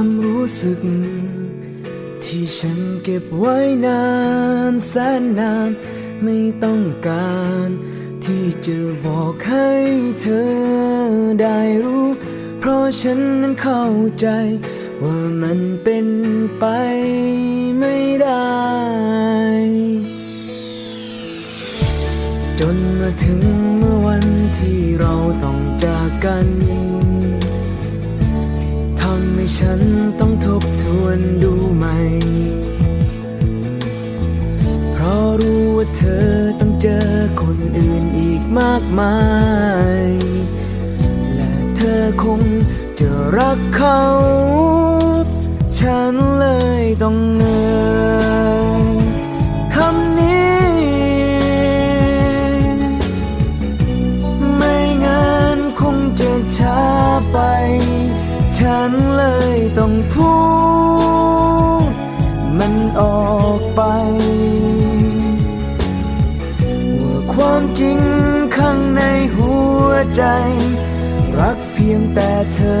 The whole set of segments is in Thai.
ความรู้สึก ที่ฉันเก็บไว้นานแสนนาน ไม่ต้องการ ที่จะบอกให้เธอได้รู้ เพราะฉันนั้นเข้าใจ ว่ามันเป็นไปไม่ได้ จนมาถึงเมื่อวันที่เราต้องจากกัน ฉันต้องทบทวนดูใหม่ เพราะรู้ว่าเธอต้องเจอคนอื่นอีกมากมาย และเธอคงจะรักเขา ฉันเลยต้องเงย ต้องพูด มันออกไป ว่าความจริงข้างในหัวใจ รักเพียงแต่เธอ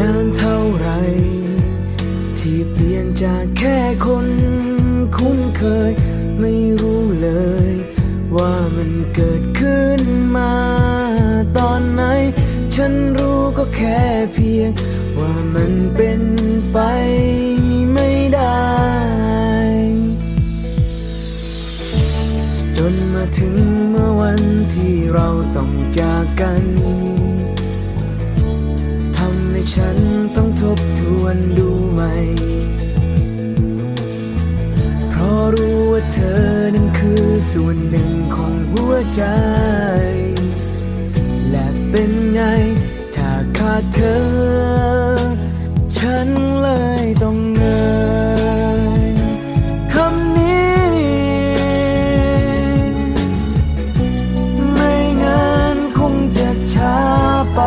นานเท่าไรที่เปลี่ยนจากแค่คนคุ้นเคย ไม่รู้เลย ว่ามันเกิดขึ้นมาตอนไหน ฉันรู้ก็แค่เพียง ว่ามันเป็นไปไม่ได้ จนมาถึงเมื่อวันที่เราต้องจากกัน อส่วนหนึ่งของหัวใจ และเป็นไง ถ้าขาดเธอ ฉันเลยต้องเงยคำนี้ ไม่งั้นคงจะช้าไป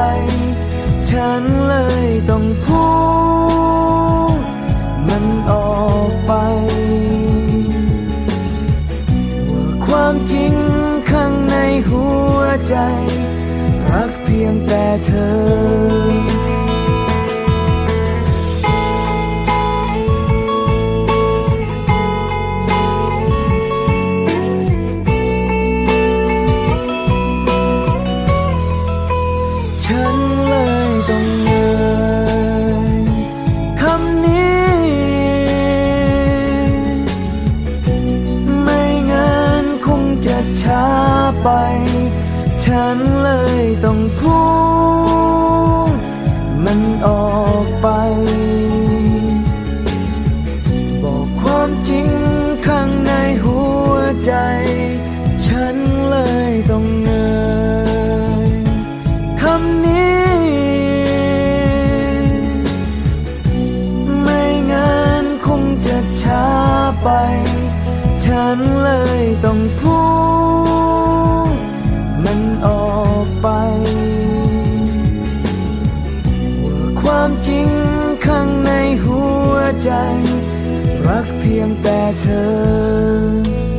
ฉันเลยต้องพูด ใจ รักเพียงแต่เธอฉันเลยต้องเงยคำนี้ ไม่งั้นคงจะช้าไป ฉันเลยต้องพูดมันออกไป บอกความจริงข้างในหัวใจ ฉันเลยต้องเงยคำนี้ ไม่งั้นคงจะช้าไป ฉันเลยต้องพูดันออกไป ว่าความจริงข้างในหัวใจ รักเพียงแต่เธอ